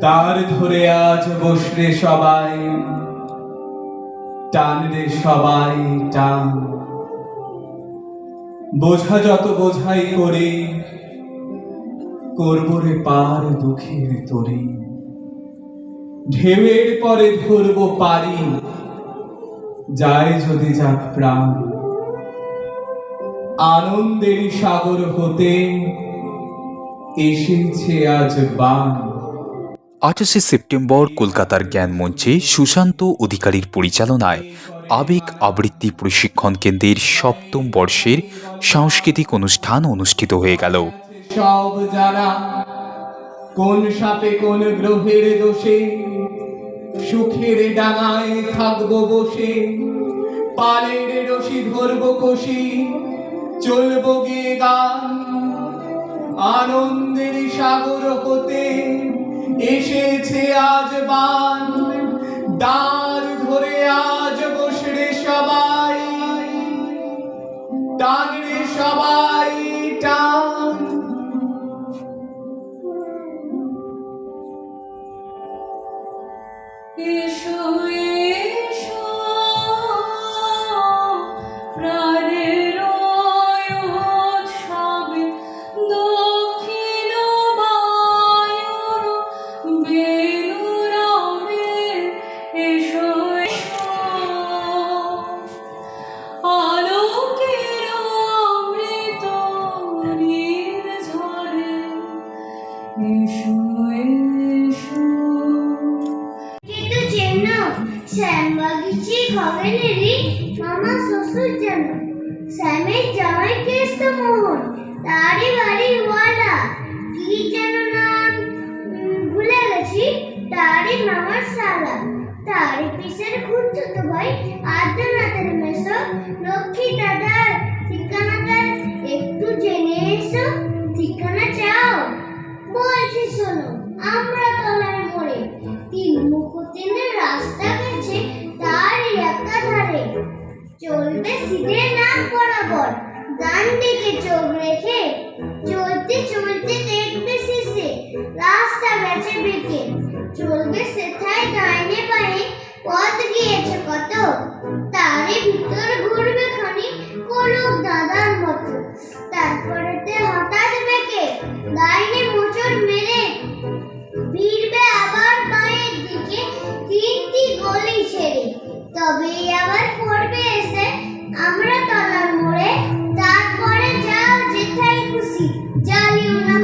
দ্বার ধরে আজ বসরে সবাই টান রে সবাই টান। বোঝা যত বোঝাই করে, করব রে পার দুঃখের তরি। ঢেউয়ের পরে ধরবো পারি, যায় যদি যাক প্রাণ। আনন্দের সাগর হতে এসেছে আজ বান। আঠাশে সেপ্টেম্বর কলকাতার জ্ঞান মঞ্চে সুশান্ত অধিকারীর পরিচালনায় আবেগ আবৃত্তি প্রশিক্ষণ কেন্দ্রের সপ্তম বর্ষের সাংস্কৃতিক অনুষ্ঠান অনুষ্ঠিত হয়ে গেল। সব জানা কোন সাপে কোন গ্রহের দোষে সুখের ডাঙায় থাকব বসে পালের রশি ধরবো কষি চলবো গান। আনন্দের সাগর হতে এসেছে আজ বান। দ্বার ধরে আজ বসরে সবাই। টান সবাই টান। সালা তারই পিসের খুঁজতো ভাই আদ্যনাথের মেসো, লক্ষ্মী দাদার ঠিকানাটা একটু জেনে এসো, ঠিকানা চাও। বলছি শোনো, আমরা তলার মোড়ে তিন মুকুতিনের রাস্তা গেছে, তার একাধারে চলবে সিধে নাম বরাবর, ডান দিকে চোখ রেখে চলতে চলতে দেখবে শেষে রাস্তা গেছে বেঁকে। চলবে পথ গিয়েছে কত? তারই ভিতর ঘুরবে খানি কলুক দাদার মতো। তারপরেতে হঠাৎ বেঁকে ডাইনে মোচড় মেরে ফিরবে আবার মায়ের দিকে তিনটি গলি ছেড়ে। তবে আবার পড়বে এসে আমরা তলার মোড়ে। তারপরে যাও যেথায় খুশি, জ্বালিও না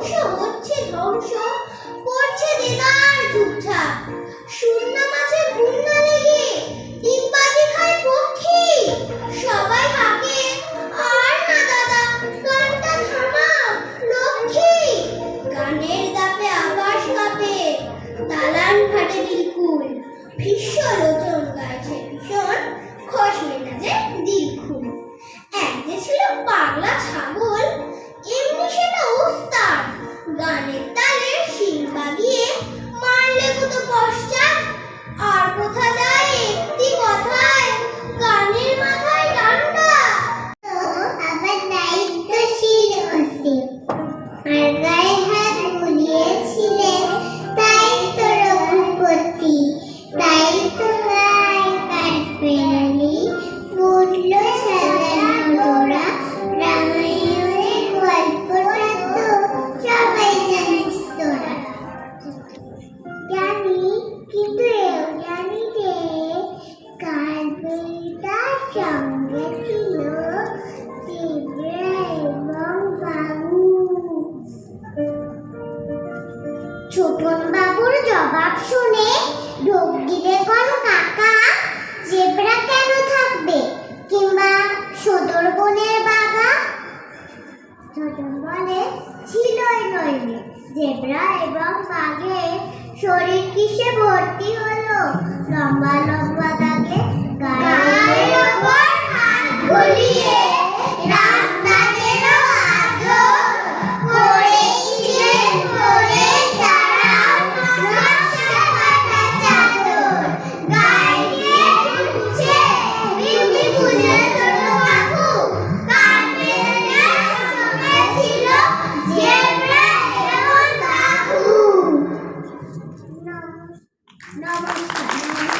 বংশ হচ্ছে ধ্বংস করছে দেদার চুপচাপ। ছোটন বাবুর জবাব শুনে ঢোক দিলে কোন কাকা? জেব্রা কেন থাকবে? কিংবা সদর বনের বাবা? ছোটন বলে ছিল নইলে জেব্রা এবং বাঘের শরীর কিসে ভর্তি হলো? লম্বা লম্বা Now.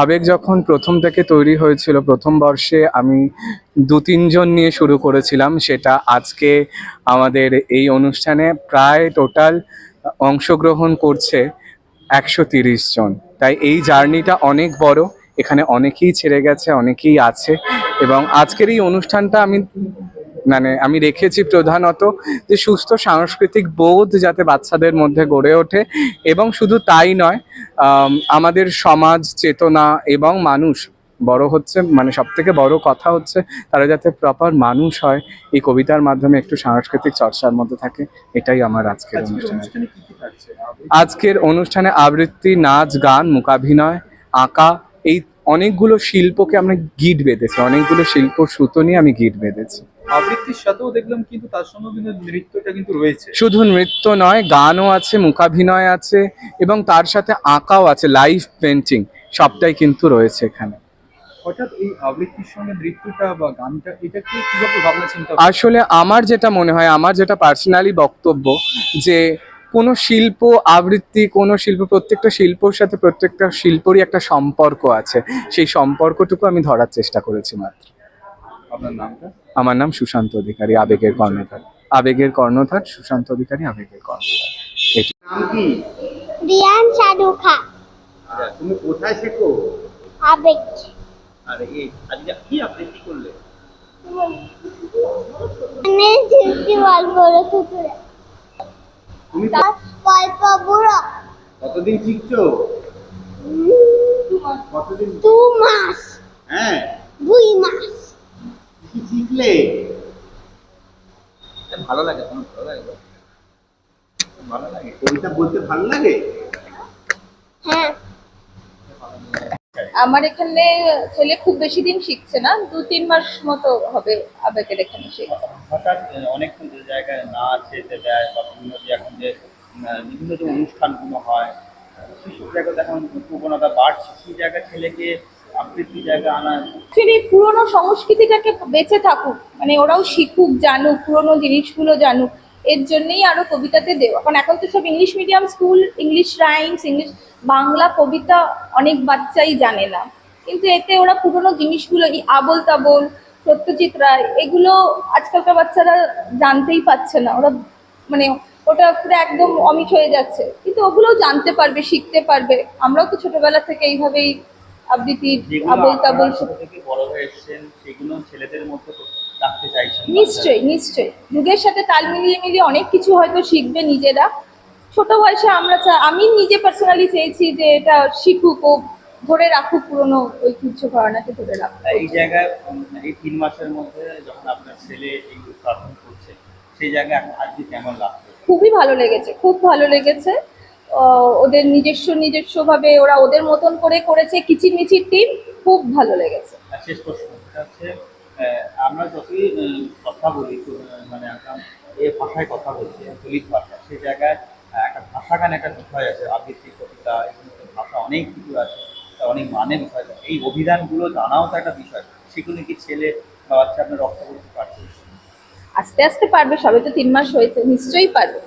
আবেগ যখন প্রথম থেকে তৈরি হয়েছিল, প্রথম বর্ষে আমি দু তিনজন নিয়ে শুরু করেছিলাম। সেটা আজকে আমাদের এই অনুষ্ঠানে প্রায় টোটাল অংশগ্রহণ করছে একশো তিরিশ জন। তাই এই জার্নিটা অনেক বড়, এখানে অনেকেই ছেড়ে গেছে, অনেকেই আছে এবং আজকের এই অনুষ্ঠানটা আমি মানে আমি রেখেছি প্রধানত যে সুস্থ সাংস্কৃতিক বোধ যাতে বাচ্চাদের মধ্যে গড়ে ওঠে এবং শুধু তাই নয় আমাদের সমাজ চেতনা এবং মানুষ বড় হচ্ছে মানে সব থেকে বড় কথা হচ্ছে তারা যাতে প্রপার মানুষ হয়। এই কবিতার মাধ্যমে একটু সাংস্কৃতিক চর্চার মধ্যে থাকে এটাই আমার আজকের অনুষ্ঠানে। আজকের অনুষ্ঠানে আবৃত্তি নাচ গান মুকাভিনয় আঁকা এই অনেকগুলো শিল্পকে আমরা গিট বেঁধেছি অনেকগুলো শিল্প সুতো নিয়ে আমি গিট বেঁধেছি। আবৃত্তির সাথেও দেখলাম কিন্তু তার সঙ্গে কিন্তু নৃত্যটা কিন্তু রয়েছে। শুধু নৃত্য নয় গানও আছে মূকাভিনয় আছে এবং তার সাথে আঁকাও আছে লাইভ পেন্টিং সবটাই কিন্তু রয়েছে এখানে। হঠাৎ এই আবৃত্তির সঙ্গে নৃত্যটা বা গানটা এটা কি কীভাবে ভাবনা চিন্তা আসলে আমার যেটা মনে হয় আমার যেটা পার্সোনালি বক্তব্য যে কোনো শিল্প আবৃত্তি কোনো শিল্প প্রত্যেকটা শিল্পর সাথে প্রত্যেকটা শিল্পরই একটা সম্পর্ক আছে। সেই সম্পর্কটুকু আমি ধরার চেষ্টা করেছি মাত্র। আপনার নামটা? আমার নাম সুশান্ত অধিকারী আবেগের কর্ণধার। আবেগের কর্ণধার সুশান্ত অধিকারী আবেগের কর্ণধার। এটি নাম কি? রিয়ান শাহরুখা আচ্ছা, তুমি কোথায় শেখো? আবেগ। আর এই আজকে কি আবৃত্তি করলে? ঝিলকি বল বড় তুমি গল্প বুড়ো। কতদিন শিখছো? কতদিন? দু মাস। হ্যাঁ। দুই মাস। কি শিখলে ভালো লাগে তোমার ভালো লাগে ভালো লাগে? কবিতা বলতে ভালো লাগে? হ্যাঁ। আমার এখানে ছেলে খুব বেশি দিন শিখছে না দু তিন মাস মতো হবে আবেগের এখানে শিখছে। হঠাৎ অনেক জায়গায় নাচ যেতে দেয় বা বিভিন্ন যে এখন যে বিভিন্ন যে অনুষ্ঠানগুলো হয় সেসব জায়গায় এখন প্রবণতা বাড়ছে। সেই জায়গায় ছেলেকে অ্যাকচুয়ালি পুরোনো সংস্কৃতিটাকে বেঁচে থাকুক মানে ওরাও শিখুক, জানুক, পুরোনো জিনিসগুলো জানুক, এর জন্যই আরও কবিতাতে দেওয়া। কারণ এখন তো সব English medium school English rhymes English Bangla কবিতা অনেক বাচ্চাই জানে না। কিন্তু এতে ওরা পুরোনো জিনিসগুলো, এই আবল তাবল, সত্যজিৎ রায়, এগুলো আজকালকার বাচ্চারা জানতেই পারছে না। ওরা মানে ওটা পুরো একদম অমিট হয়ে যাচ্ছে। কিন্তু ওগুলোও জানতে পারবে, শিখতে পারবে। আমরাও তো ছোটবেলা থেকে এইভাবেই আবৃত্তি যেগুলো আবল তাবল আপনারা ছোট বড় হয়ে এসেছেন সেগুলো ছেলেদের মধ্যে রাখতে চাইছেন নিশ্চয়ই নিশ্চয়ই। যুগের সাথে তাল মিলিয়ে মিলিয়ে অনেক কিছু হয়তো শিখবে নিজেরা। ছোট বয়সে আমরা আমি নিজে পার্সোনালি চেয়েছি যে এটা শিখুক ও ধরে রাখুক পুরনো ঐতিহ্য ঘরানাকে ধরে রাখুক। এই জায়গায় এই তিন মাসের মধ্যে যখন আপনার ছেলে এই করছে সেই জায়গায় আজকে কেমন লাগছে খুবই ভালো লেগেছে খুব ভালো লেগেছে। ওদের নিজস্ব নিজস্ব ভাবে ওরা ওদের মতন করে করেছে কিচিরমিচির টিম খুব ভালো লেগেছে শেষ প্রশ্ন হচ্ছে আমরা যতই কথা বলি মানে এ ভাষায় কথা বলছি দলিত ভাষা সেই জায়গায় একটা ভাষা গান একটা বিষয় আছে আবৃত্তি কবিতা ভাষা অনেক কিছু আছে তা অনেক মানে বিষয় আছে। এই অভিধানগুলো জানাও তো একটা বিষয় সেগুলো কি ছেলে বা বাচ্চা আপনার রক্ত করতে পারছে আস্তে আস্তে পারবে সবে তো তিন মাস হয়েছে নিশ্চয়ই পারবে